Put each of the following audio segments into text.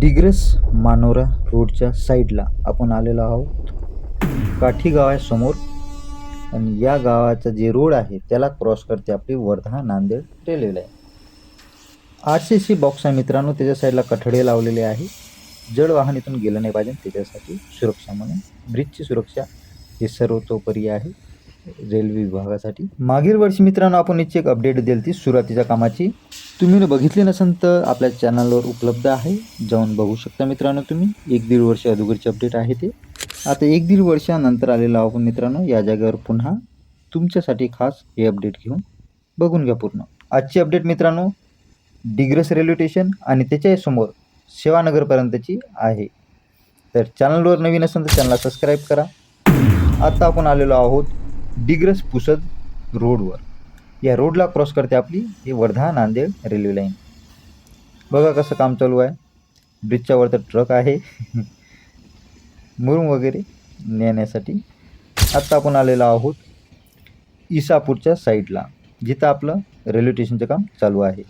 डिग्रस मानोरा रोडच्या साईडला आपण आलेलो आहोत. काठी गाव आहे समोर आणि या गावाचा जे रोड आहे त्याला क्रॉस करते आपली Wardha Nanded railway line R C C box आहे मित्रांनो त्याच्या साईडला कठडे लावलेले आहे. जड वाहन इथून गेलं नाही पाहिजे त्याच्यासाठी सुरक्षा म्हणून. ब्रिजची सुरक्षा हे सर्वतोपरी आहे. रेल्वे विभागासाठी? मागील वर्षी मित्रांनो आपण याची एक अपडेट दिली ती सुरुवातीच्या कामाची. तुम्ही बघितली नसेल तर आपल्या चॅनलवर उपलब्ध आहे. जाऊन बघू शकता मित्रांनो तुम्ही. एक दीड वर्ष अगोदरची अपडेट आहे ते. आता एक दीड वर्षानंतर आलेलो आपण मित्रांनो. या जागेवर पुन्हा तुमच्यासाठी खास हे अपडेट घेऊन बघून घ्या पूर्ण. आजची अपडेट मित्रांनो डिग्रस रेल्वे स्टेशन आणि त्याच्यासमोर सेवानगरपर्यंतची आहे. तर चॅनलवर नवीन असेल तर चॅनलला सबस्क्राईब करा. आता आपण आलेलो आहोत डिग्रस पुसद रोडवर. या रोडला क्रॉस करते आपली ही वर्धा नांदेड रेल्वे लाईन बघा कसं काम चालू आहे. ब्रिजच्या वर तर ट्रक आहे. मुरुम वगैरे नेण्यासाठी आत्ता आपण आलेलो आहोत इसापूरच्या साईडला जिथं आपलं रेल्वे स्टेशनचं काम चालू आहे.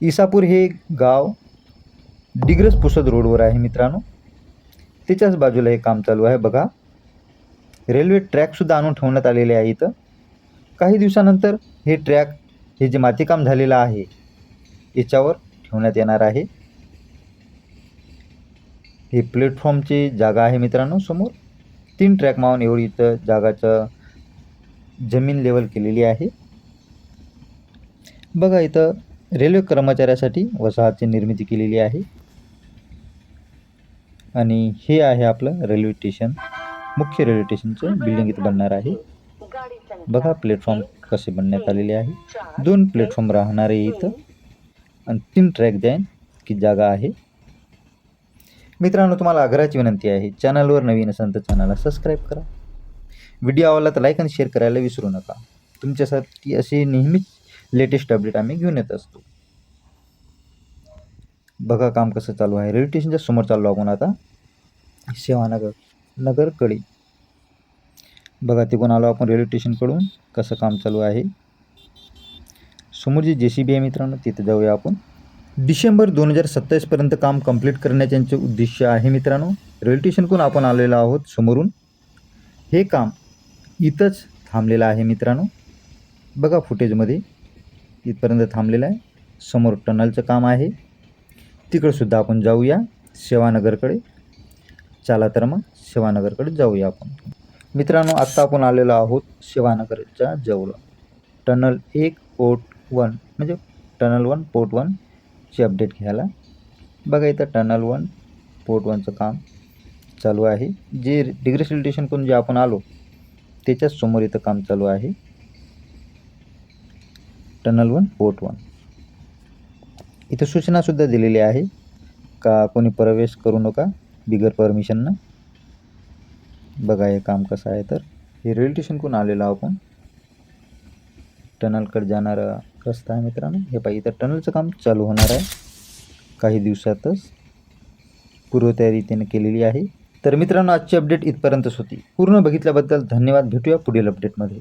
इसापूर हे गाव डिग्रस पुसद रोडवर आहे मित्रांनो. त्याच्याच बाजूला हे काम चालू आहे. बघा रेल्वे ट्रॅकसुद्धा आणून ठेवण्यात आलेले आहे इथं. काही दिवसानंतर हे ट्रॅक हे जे मातीकाम झालेलं आहे याच्यावर ठेवण्यात येणार आहे. हे प्लॅटफॉर्मची जागा आहे मित्रांनो समोर. तीन ट्रॅक मावून एवढी इथं जागाचं जमीन लेवल केलेली आहे. बघा इथं रेल्वे कर्मचाऱ्यासाठी वसाहतची निर्मिती केलेली आहे. आणि हे आहे आपलं रेल्वे स्टेशन. मुख्य रेल्वे स्टेशनचं बिल्डिंग इथं बनणार आहे. बघा प्लॅटफॉर्म कसे बनण्यात आलेले आहे. दोन प्लॅटफॉर्म राहणार आहे इथं. आणि तीन ट्रॅक जाईन की जागा आहे. मित्रांनो तुम्हाला आग्रहाची विनंती आहे चॅनलवर नवीन असेल तर चॅनलला सबस्क्राईब करा. व्हिडिओ आवडला तर लाईक आणि शेअर करायला विसरू नका. तुमच्यासाठी असे नेहमीच लेटेस्ट अपडेट आम्ही घेऊन येत असतो. बघा काम कसं चालू आहे. रेल्वे स्टेशनच्या समोर चाललो आपण आता सेवानगर. नगरकडे. बघा तिकडून आलो आपण रेल्वे स्टेशनकडून कसं काम चालू आहे? समोर जी जे सी बी आहे मित्रांनो तिथे जाऊया आपण. डिसेंबर दोन हजार सत्तावीसपर्यंत काम कंप्लीट करण्याचे यांचे उद्देश आहे मित्रांनो. रेल्वे स्टेशनकडून आपण आलेलो आहोत समोरून हे काम इथंच थांबलेलं आहे मित्रांनो. बघा फुटेजमध्ये इथपर्यंत थांबलेलं आहे. समोर टनलचं काम आहे. तिकडंसुद्धा आपण जाऊया. सेवानगरकडे. चला तर मग शिवानगरकडे जाऊया आपण. मित्रांनो आत्ता आपण आलेलो आहोत शिवानगरच्या जवळ. टनल एक पोर्ट वन म्हणजे टनल वन पोर्ट वनची अपडेट घ्यायला. बघा इथं टनल वन पोर्ट वनचं काम चालू आहे. जे डिग्री स्टेशनकडून जे आपण आलो त्याच्याच समोर इथं काम चालू आहे. Tunnel one port one. इथं सूचनासुद्धा दिलेली आहे का कोणी प्रवेश करू नका? बिगर परमिशननं बघा हे काम कसं आहे तर. हे रेल्वे स्टेशनकडून आलेलो आहो आपण? टनलकडे जाणारा रस्ता आहे मित्रांनो. हे पाहिजे तर टनलचं काम चालू होणार आहे. काही दिवसातच पूर्वतयारी त्याने केलेली आहे. तर मित्रांनो आजची अपडेट इथपर्यंतच होती. पूर्ण बघितल्याबद्दल धन्यवाद. भेटूया पुढील अपडेटमध्ये